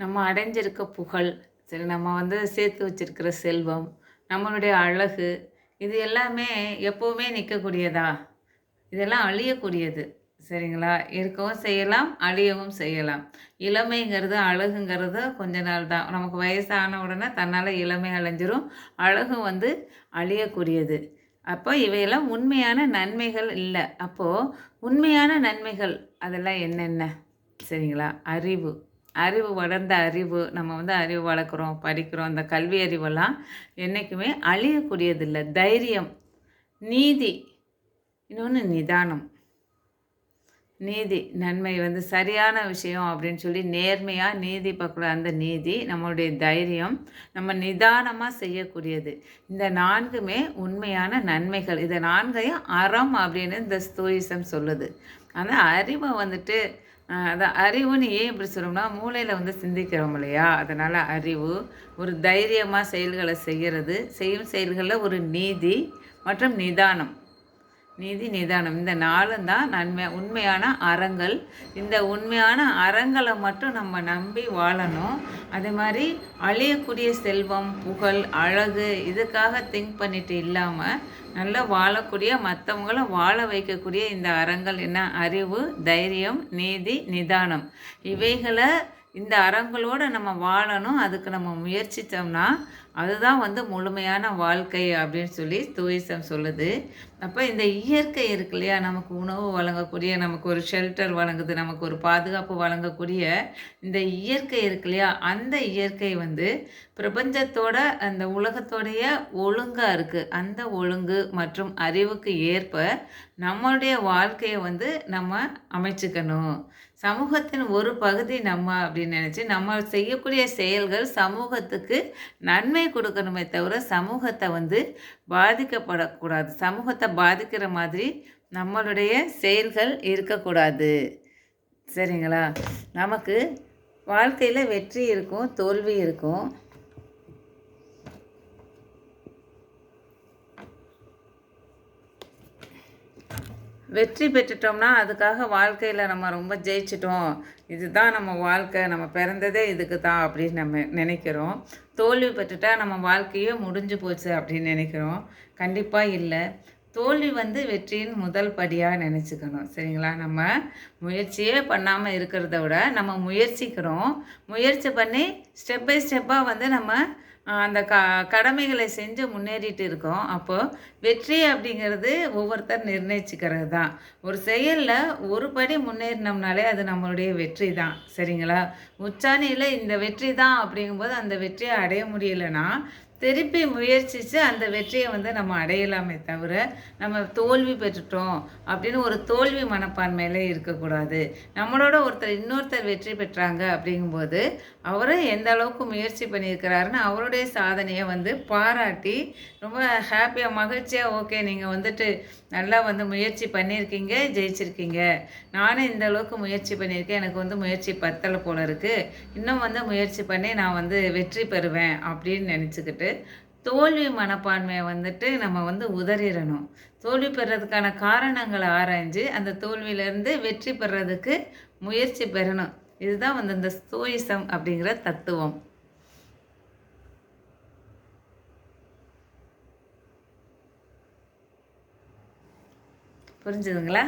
நம்ம அடைஞ்சிருக்க புகழ் சரி நம்ம வந்து சேர்த்து வச்சிருக்கிற செல்வம் நம்மளுடைய அழகு இது எல்லாமே எப்போவுமே நிற்கக்கூடியதா இதெல்லாம் அழியக்கூடியது சரிங்களா? இருக்கவும் செய்யலாம் அழியவும் செய்யலாம். இளமைங்கிறது அழகுங்கிறது கொஞ்ச நாள் தான். நமக்கு வயசான உடனே தன்னால் இளமை அழிஞ்சிரும் அழகு வந்து அழியக்கூடியது. அப்போ இவையெல்லாம் உண்மையான நன்மைகள் இல்லை. அப்போது உண்மையான நன்மைகள் அதெல்லாம் என்னென்ன? சரிங்களா? அறிவு. அறிவு வளர்ந்த அறிவு நம்ம வந்து அறிவு வளர்க்குறோம் படிக்கிறோம் அந்த கல்வி அறிவெல்லாம் என்றைக்குமே அழியக்கூடியதில்லை. தைரியம் நீதி இன்னொன்று நிதானம். நீதி நன்மை வந்து சரியான விஷயம் அப்படின்னு சொல்லி நேர்மையாக நீதி பார்க்குற அந்த நீதி நம்மளுடைய தைரியம் நம்ம நிதானமாக செய்யக்கூடியது. இந்த நான்குமே உண்மையான நன்மைகள். இதை நான்கையும் அறம் அப்படின்னு இந்த ஸ்தூயிசம் சொல்லுது. அந்த அறிவை வந்துட்டு அதான் அறிவுன்னு ஏன் இப்படி சொல்லணும்னா மூளையில் வந்து சிந்திக்கிறோம் இல்லையா? அதனால் அறிவு ஒரு தைரியமாக செயல்களை செய்கிறது செய்யும் செயல்களில் ஒரு நீதி மற்றும் நிதானம். நீதி நிதானம். இந்த நாளும் தான் நன்மை உண்மையான அறங்கள். இந்த உண்மையான அறங்களை மட்டும் நம்ம நம்பி வாழணும். அதே மாதிரி அழியக்கூடிய செல்வம் புகழ் அழகு இதுக்காக திங்க் பண்ணிட்டு இல்லாமல் நல்லா வாழக்கூடிய மற்றவங்கள வாழ வைக்கக்கூடிய இந்த அறங்கள் என்ன? அறிவு தைரியம் நீதி நிதானம். இவைகளை இந்த அறங்களோடு நம்ம வாழணும் அதுக்கு நம்ம முயற்சித்தோம்னா அதுதான் வந்து முழுமையான வாழ்க்கை அப்படின்னு சொல்லி தூயிசம் சொல்லுது. அப்போ இந்த இயற்கை இருக்கு இல்லையா? நமக்கு உணவு வழங்கக்கூடிய நமக்கு ஒரு ஷெல்டர் வழங்குது நமக்கு ஒரு பாதுகாப்பு வழங்கக்கூடிய இந்த இயற்கை இருக்கு இல்லையா? அந்த இயற்கை வந்து பிரபஞ்சத்தோட அந்த உலகத்தோடைய ஒழுங்காக இருக்குது அந்த ஒழுங்கு மற்றும் அறிவுக்கு ஏற்ப நம்மளுடைய வாழ்க்கையை வந்து நம்ம அமைச்சுக்கணும். சமூகத்தின் ஒரு பகுதி நம்ம அப்படின்னு நினச்சி நம்ம செய்யக்கூடிய செயல்கள் சமூகத்துக்கு நன்மை கொடுக்கணுமே தவிர சமூகத்தை வந்து பாதிக்கப்படக்கூடாது. சமூகத்தை பாதிக்கிற மாதிரி நம்மளுடைய செயல்கள் இருக்கக்கூடாது. சரிங்களா? நமக்கு வாழ்க்கையில் வெற்றி இருக்கும் தோல்வி இருக்கும். வெற்றி பெற்றுட்டோம்னா அதுக்காக வாழ்க்கையில் நம்ம ரொம்ப ஜெயிச்சிட்டோம். இதுதான் நம்ம வாழ்க்கை நம்ம பிறந்ததே இதுக்கு தான் அப்படின்னு நம்ம நினைக்கிறோம். தோல்வி பெற்றுட்டா நம்ம வாழ்க்கையே முடிஞ்சு போச்சு அப்படின்னு நினைக்கிறோம். கண்டிப்பாக இல்லை. தோல்வி வந்து வெற்றியின் முதல் படியாக நினச்சிக்கணும். சரிங்களா? நம்ம முயற்சியே பண்ணாமல் இருக்கிறத விட நம்ம முயற்சிக்கிறோம். முயற்சி பண்ணி ஸ்டெப் பை ஸ்டெப்பாக வந்து நம்ம அந்த க கடமைகளை செஞ்சு முன்னேறிட்டு இருக்கோம். அப்போது வெற்றி அப்படிங்கிறது ஒவ்வொருத்தர் நிர்ணயிச்சுக்கிறது தான் ஒரு செயலில் ஒரு படி முன்னேறினோம்னாலே அது நம்மளுடைய வெற்றி தான் சரிங்களா? உச்சாணியில் இந்த வெற்றி தான் அப்படிங்கும்போது அந்த வெற்றியை அடைய முடியலைன்னா திருப்பி முயற்சித்து அந்த வெற்றியை வந்து நம்ம அடையலாமே தவிர நம்ம தோல்வி பெற்றுட்டோம் அப்படின்னு ஒரு தோல்வி மனப்பான்மையில் இருக்கக்கூடாது. நம்மளோட ஒருத்தர் இன்னொருத்தர் வெற்றி பெற்றாங்க அப்படிங்கும்போது அவரை எந்த அளவுக்கு முயற்சி பண்ணியிருக்கிறாருன்னு அவருடைய சாதனையை வந்து பாராட்டி ரொம்ப ஹாப்பியாக மகிழ்ச்சியாக ஓகே நீங்கள் வந்துட்டு நல்லா வந்து முயற்சி பண்ணியிருக்கீங்க ஜெயிச்சிருக்கீங்க. நானும் இந்த அளவுக்கு முயற்சி பண்ணியிருக்கேன் எனக்கு வந்து முயற்சி பத்தலை போல இருக்குது இன்னும் வந்து முயற்சி பண்ணி நான் வந்து வெற்றி பெறுவேன் அப்படின்னு நினச்சிக்கிட்டு தோல்வி மனப்பான்மையை வந்துட்டு நம்ம வந்து உதறிடணும். தோல்வி பெறதுக்கான காரணங்களை ஆராய்ஞ்சு அந்த தோல்வியிலேருந்து வெற்றி பெறதுக்கு முயற்சி பெறணும். இதுதான் வந்து இந்த ஸ்தோயிசம் அப்படிங்கிற தத்துவம். புரிஞ்சுதுங்களா?